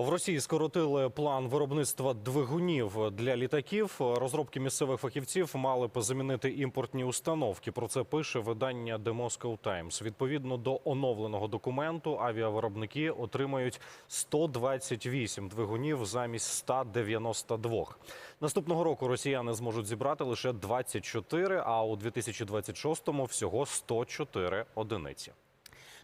В Росії скоротили план виробництва двигунів для літаків. Розробки місцевих фахівців мали б замінити імпортні установки. Про це пише видання The Moscow Times. Відповідно до оновленого документу, авіавиробники отримають 128 двигунів замість 192. Наступного року росіяни зможуть зібрати лише 24, а у 2026-му всього 104 одиниці.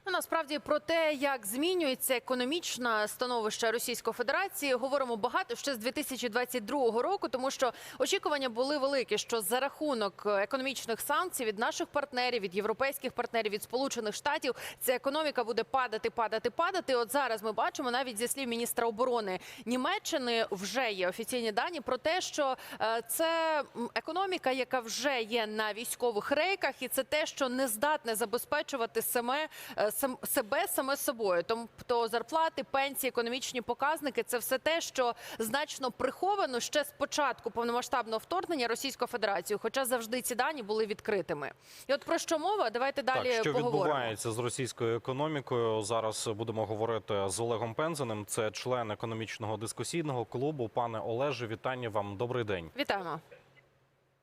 Ну, насправді про те, як змінюється економічне становище Російської Федерації, говоримо багато ще з 2022 року, тому що очікування були великі, що за рахунок економічних санкцій від наших партнерів, від європейських партнерів, від Сполучених Штатів, ця економіка буде падати, падати, падати. От зараз ми бачимо навіть зі слів міністра оборони Німеччини вже є офіційні дані про те, що е, це економіка, яка вже є на військових рейках, і це те, що не здатне забезпечувати саме е, себе саме собою. Тобто зарплати, пенсії, економічні показники це все те, що значно приховано ще з початку повномасштабного вторгнення Російської Федерації, хоча завжди ці дані були відкритими. І от про що мова? Давайте далі так, що поговоримо. відбувається з російською економікою? Зараз будемо говорити з Олегом Пензеним. Це член економічного дискусійного клубу. Пане Олеже, вітання вам. Добрий день. Вітаємо.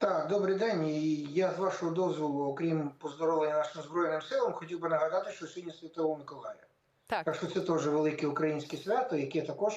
Так, добрий день. І я з вашого дозволу, окрім поздоровлення нашим збройним силам, хотів би нагадати, що сьогодні Святого Миколая. Так. Так що це теж велике українське свято, яке також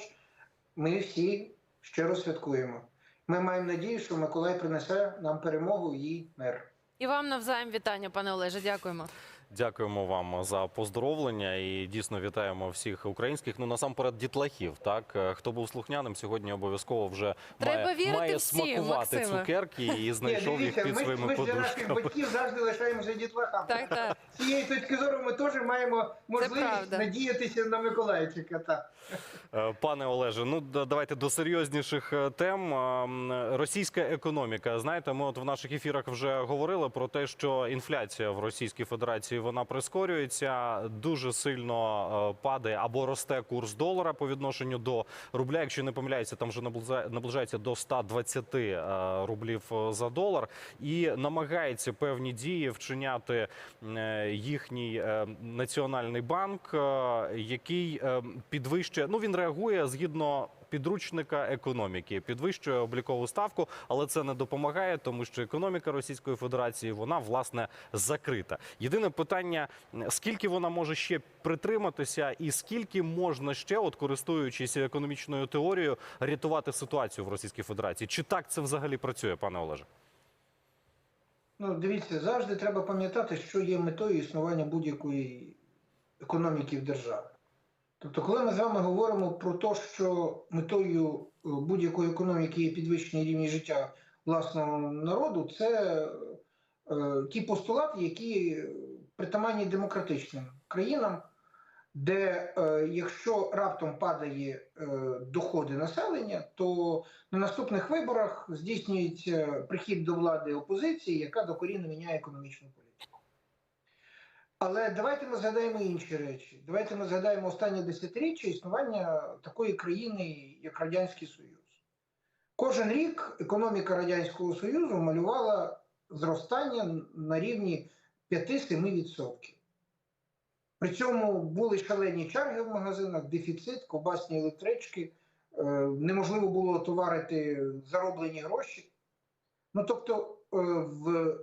ми всі щиро святкуємо. Ми маємо надію, що Миколай принесе нам перемогу і мир. І вам навзаєм вітання, пане Олеже. Дякуємо. Дякуємо вам за поздоровлення і дійсно вітаємо всіх українських. Ну насамперед дітлахів. Так Е, хто був слухняним, сьогодні обов'язково вже Треба має, вірити має всім, смакувати Максиме. цукерки і знайшов їх під ми, своїми ми ж для наших батьків завжди лишаємося дітлахами. Так, так. З цієї точки зору ми теж маємо можливість надіятися на Миколайчика. Так. Е, Пане Олеже, ну давайте до серйозніших е, тем. Російська економіка. Знаєте, ми от в наших ефірах вже говорили про те, що інфляція в Російській Федерації вона прискорюється, дуже сильно е, падає або росте курс долара по відношенню до рубля. Якщо не помиляється, там вже наближається до 120 е, рублів е, за долар, і намагається певні дії вчиняти їхній національний банк, який підвищує. Ну він реагує згідно. Підручника економіки підвищує облікову ставку, але це не допомагає, тому що економіка Російської Федерації вона власне закрита. Єдине питання: скільки вона може ще притриматися, і скільки можна ще, от користуючись економічною теорією, рятувати ситуацію в Російській Федерації? Чи так це взагалі працює, пане Олеже? Ну, дивіться, завжди треба пам'ятати, що є метою існування будь-якої економіки в державі. Тобто, коли ми з вами говоримо про те, що метою е, будь-якої економіки є підвищення рівня життя власного народу, це е, ті постулати, які притаманні демократичним країнам, де е, якщо раптом падає е, доходи населення, то на наступних виборах здійснюється прихід до влади опозиції, яка докорінно міняє економічну політику. Але давайте ми згадаємо інші речі. Давайте ми згадаємо останнє десятиріччя існування такої країни, як Радянський Союз. Кожен рік економіка Радянського Союзу малювала зростання на рівні 5-7%. При цьому були шалені черги в магазинах, дефіцит, ковбасні електрички, е, неможливо було товарити зароблені гроші. Ну тобто е, в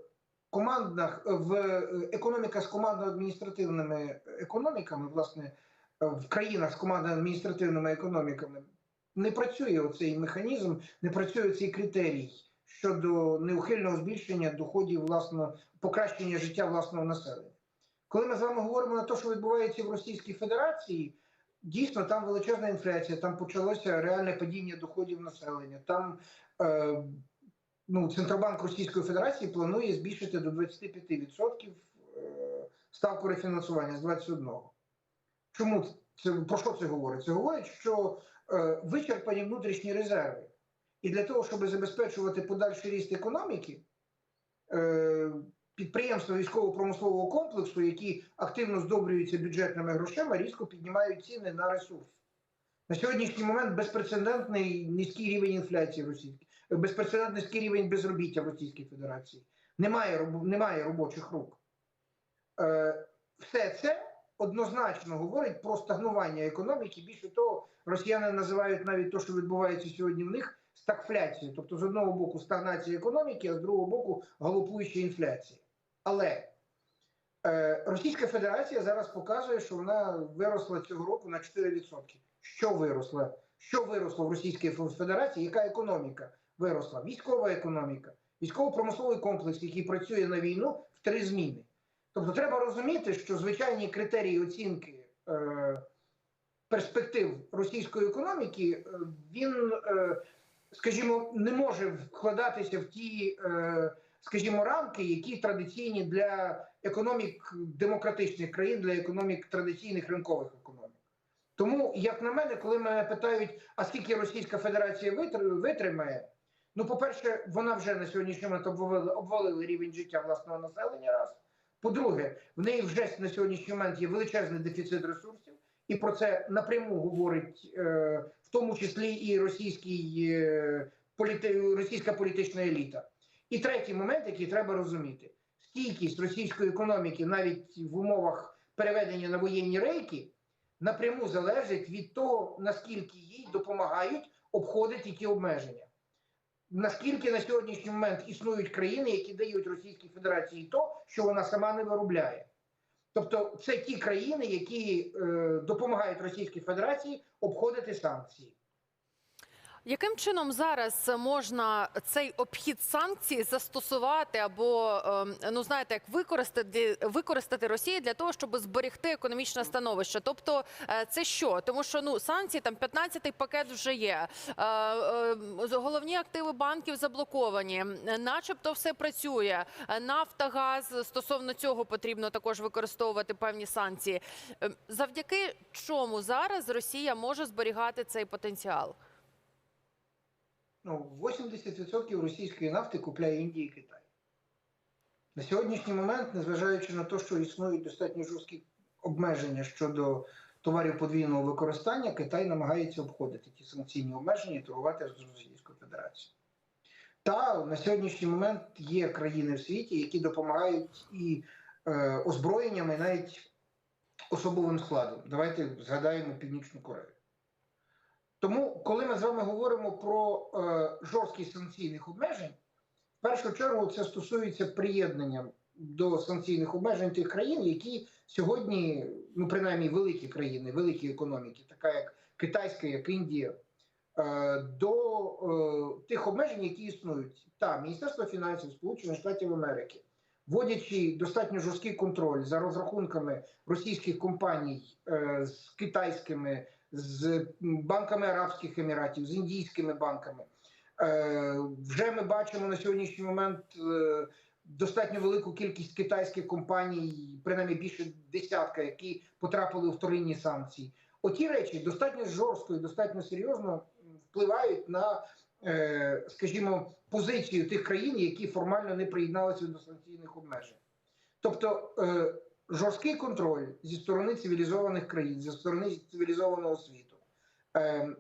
командних, в е, економіка з командно-адміністративними економіками, власне, е, в країнах з командно-адміністративними економіками не працює оцей механізм, не працює цей критерій щодо неухильного збільшення доходів власного покращення життя власного населення. Коли ми з вами говоримо на те, що відбувається в Російській Федерації, дійсно там величезна інфляція, там почалося реальне падіння доходів населення. Там е, ну, Центробанк Російської Федерації планує збільшити до 25% е, ставку рефінансування з 21. Чому це про що це говорить? Це говорить, що е, вичерпані внутрішні резерви. І для того, щоб забезпечувати подальший ріст економіки, е, підприємства військово-промислового комплексу, які активно здобрюються бюджетними грошима, різко піднімають ціни на ресурс. На сьогоднішній момент безпрецедентний низький рівень інфляції в Низький рівень безробіття в Російській Федерації. Немає, немає робочих рук. Е, все це однозначно говорить про стагнування економіки. Більше того, росіяни називають навіть те, що відбувається сьогодні в них, стагфляцією. Тобто, з одного боку, стагнація економіки, а з другого боку, галопуюча інфляція. Але е, Російська Федерація зараз показує, що вона виросла цього року на 4%. Що виросло? Що виросло в Російській Федерації? Яка економіка виросла? Військова економіка, військово-промисловий комплекс, який працює на війну в три зміни. Тобто треба розуміти, що звичайні критерії оцінки е, перспектив російської економіки, е, він, е, скажімо, не може вкладатися в ті, е, скажімо, рамки, які традиційні для економік демократичних країн, для економік традиційних ринкових економік. Тому, як на мене, коли мене питають, а скільки Російська Федерація витримає, ну, по-перше, вона вже на сьогоднішній момент обвалила, обвалила рівень життя власного населення раз. По-друге, в неї вже на сьогоднішній момент є величезний дефіцит ресурсів, і про це напряму говорить е, в тому числі і російський, е, політи, російська політична еліта. І третій момент, який треба розуміти: стійкість російської економіки навіть в умовах переведення на воєнні рейки напряму залежить від того, наскільки їй допомагають обходити ті обмеження. Наскільки на сьогоднішній момент існують країни, які дають Російській Федерації то, що вона сама не виробляє. Тобто це ті країни, які е, допомагають Російській Федерації обходити санкції. Яким чином зараз можна цей обхід санкцій застосувати або ем, ну знаєте, як використати використати Росію для того, щоб зберегти економічне становище? Тобто, е, це що? Тому що ну санкції там 15-й пакет вже є. Е, е, головні активи банків заблоковані, начебто, все працює. Нафта, газ стосовно цього потрібно також використовувати певні санкції. Е, Завдяки чому зараз Росія може зберігати цей потенціал? Ну, 80% російської нафти купляє Індія і Китай. На сьогоднішній момент, незважаючи на те, що існують достатньо жорсткі обмеження щодо товарів подвійного використання, Китай намагається обходити ті санкційні обмеження і торгувати з Російською Федерацією. Та на сьогоднішній момент є країни в світі, які допомагають і е, озброєннями, і навіть особовим складом. Давайте згадаємо Північну Корею. Тому, коли ми з вами говоримо про е, жорсткість санкційних обмежень, в першу чергу це стосується приєднання до санкційних обмежень тих країн, які сьогодні, ну принаймні великі країни, великі економіки, така як Китайська, як Індія, е, до е, тих обмежень, які існують. Та Міністерство фінансів Сполучених Штатів Америки, вводячи достатньо жорсткий контроль за розрахунками російських компаній е, з китайськими з банками Арабських Еміратів, з індійськими банками. Е, Вже ми бачимо на сьогоднішній момент е, достатньо велику кількість китайських компаній, принаймні більше десятка, які потрапили у вторинні санкції. Оті речі достатньо жорстко і достатньо серйозно впливають на, е, скажімо, позицію тих країн, які формально не приєдналися до санкційних обмежень. Тобто жорсткий контроль зі сторони цивілізованих країн, зі сторони цивілізованого світу, е,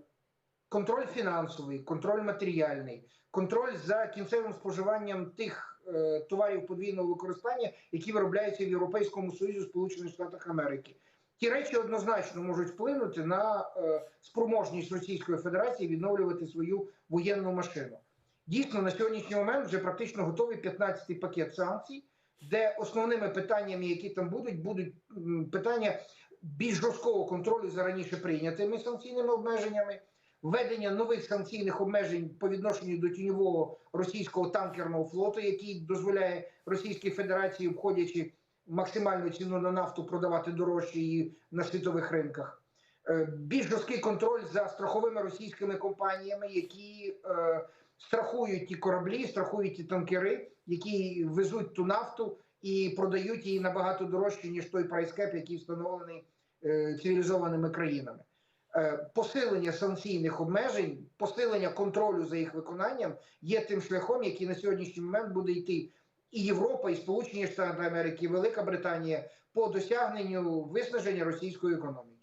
контроль фінансовий, контроль матеріальний, контроль за кінцевим споживанням тих е, товарів подвійного використання, які виробляються в Європейському Союзі Сполучених Штатах Америки. Ті речі однозначно можуть вплинути на е, спроможність Російської Федерації відновлювати свою воєнну машину. Дійсно, на сьогоднішній момент вже практично готовий 15-й пакет санкцій де основними питаннями, які там будуть, будуть питання більш жорсткого контролю за раніше прийнятими санкційними обмеженнями, введення нових санкційних обмежень по відношенню до тіньового російського танкерного флоту, який дозволяє Російській Федерації, обходячи максимальну ціну на нафту, продавати дорожче її на світових ринках. Е, Більш жорсткий контроль за страховими російськими компаніями, які е, страхують ті кораблі, страхують ті танкери, які везуть ту нафту і продають її набагато дорожче, ніж той прайскеп, який встановлений е, цивілізованими країнами. Е, посилення санкційних обмежень, посилення контролю за їх виконанням є тим шляхом, який на сьогоднішній момент буде йти і Європа, і Сполучені Штати Америки, і Велика Британія по досягненню виснаження російської економіки.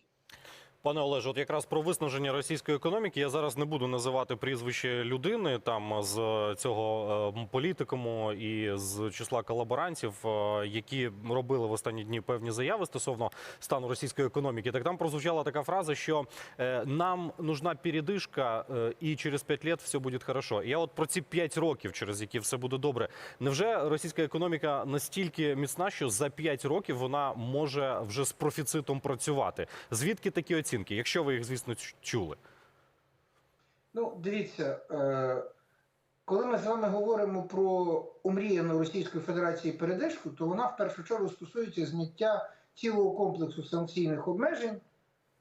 Пане Олеже, от якраз про виснаження російської економіки я зараз не буду називати прізвище людини там з цього е, політикуму і з числа колаборантів, е, які робили в останні дні певні заяви стосовно стану російської економіки. Так там прозвучала така фраза, що е, нам нужна передишка, і через 5 років все буде хорошо. Я от про ці 5 років, через які все буде добре. Невже російська економіка настільки міцна, що за 5 років вона може вже з профіцитом працювати? Звідки такі оцінки, якщо ви їх, звісно, чули? Ну, дивіться, е, коли ми з вами говоримо про омріяну Російської Федерації передишку, то вона в першу чергу стосується зняття цілого комплексу санкційних обмежень,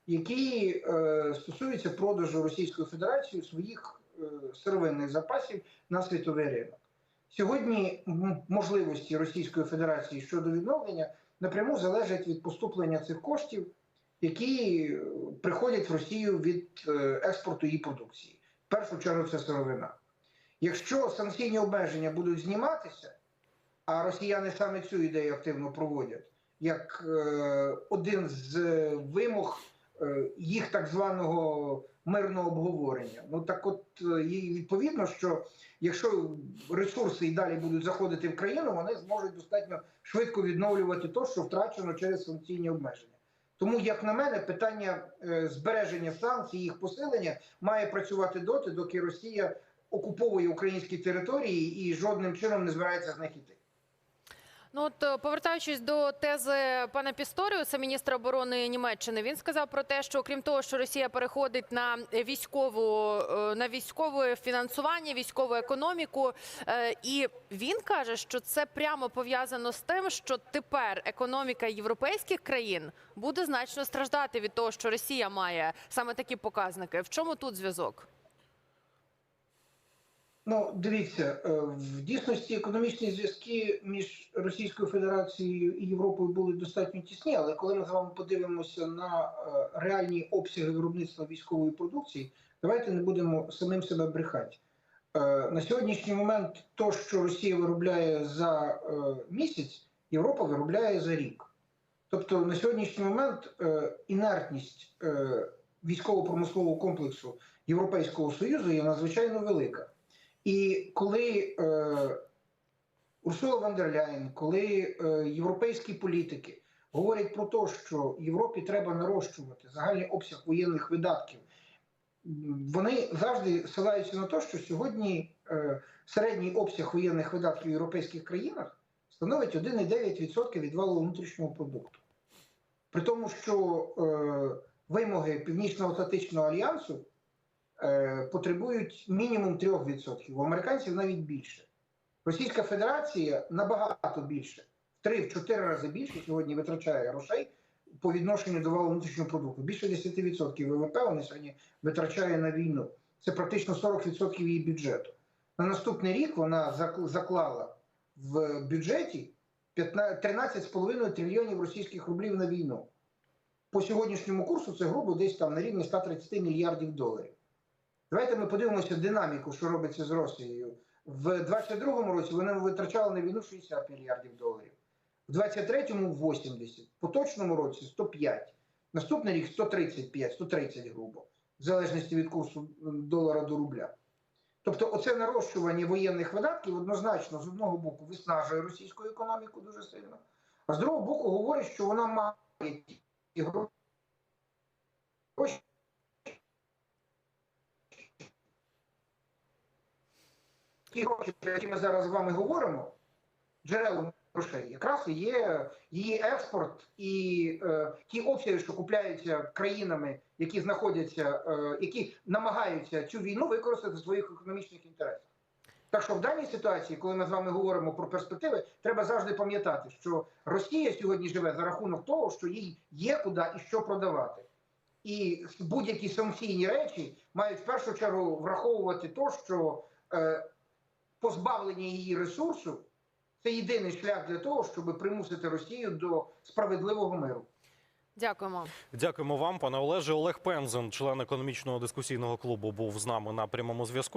які е, стосуються продажу Російською Федерацією своїх е, сировинних запасів на світовий ринок. Сьогодні можливості Російської Федерації щодо відновлення напряму залежать від поступлення цих коштів, які е, приходять в Росію від е, експорту її продукції. В першу чергу це сировина. Якщо санкційні обмеження будуть зніматися, а росіяни саме цю ідею активно проводять, як е, один з вимог їх так званого мирного обговорення. Ну так от відповідно, що якщо ресурси і далі будуть заходити в країну, вони зможуть достатньо швидко відновлювати те, що втрачено через санкційні обмеження. Тому, як на мене, питання е, збереження санкцій, їх посилення має працювати доти, доки Росія окуповує українські території і жодним чином не збирається з них іти. Ну от е, повертаючись до тези пана Пісторіуса, міністра оборони Німеччини, він сказав про те, що окрім того, що Росія переходить на військову е, на військове фінансування, військову економіку, е, і він каже, що це прямо пов'язано з тим, що тепер економіка європейських країн буде значно страждати від того, що Росія має саме такі показники. В чому тут зв'язок? Ну, дивіться, е, в дійсності економічні зв'язки між Російською Федерацією і Європою були достатньо тісні, але коли ми з вами подивимося на е, реальні обсяги виробництва військової продукції, давайте не будемо самим себе брехати. Е, На сьогоднішній момент то, що Росія виробляє за місяць, Європа виробляє за рік. Тобто на сьогоднішній момент інертність військово-промислового комплексу Європейського Союзу є надзвичайно велика. І коли е, Урсула ван коли е, європейські політики говорять про те, що Європі треба нарощувати загальний обсяг воєнних видатків, вони завжди ссилаються на те, що сьогодні е, середній обсяг воєнних видатків в європейських країнах становить 1,9% від валового внутрішнього продукту. При тому, що е, вимоги Північно-Атлантичного альянсу потребують мінімум 3%. У американців навіть більше. Російська Федерація набагато більше, в 3-4 рази більше сьогодні витрачає грошей по відношенню до валового внутрішнього продукту. Більше 10% ВВП вони сьогодні витрачає на війну. Це практично 40% її бюджету. На наступний рік вона заклала в бюджеті 13,5 трильйонів російських рублів на війну. По сьогоднішньому курсу це грубо десь там на рівні 130 мільярдів доларів. Давайте ми подивимося динаміку, що робиться з Росією. В 22-му році вони витрачали на війну 60 мільярдів доларів, в 23-му 80, в поточному році 105, наступний рік 135, 130 грубо, в залежності від курсу долара до рубля. Тобто, оце нарощування воєнних видатків однозначно з одного боку виснажує російську економіку дуже сильно, а з другого боку говорить, що вона має ті гроші, ті гроші, про які ми зараз з вами говоримо, джерелом грошей, якраз є її експорт і е, ті обсяги, що купляються країнами, які знаходяться, е, які намагаються цю війну використати в своїх економічних інтересах. Так що в даній ситуації, коли ми з вами говоримо про перспективи, треба завжди пам'ятати, що Росія сьогодні живе за рахунок того, що їй є куди і що продавати. І будь-які санкційні речі мають в першу чергу враховувати те, що е, позбавлення її ресурсу це єдиний шлях для того, щоб примусити Росію до справедливого миру. Дякуємо. Дякуємо вам, пане Олеже. Олег Пензен, член економічного дискусійного клубу, був з нами на прямому зв'язку.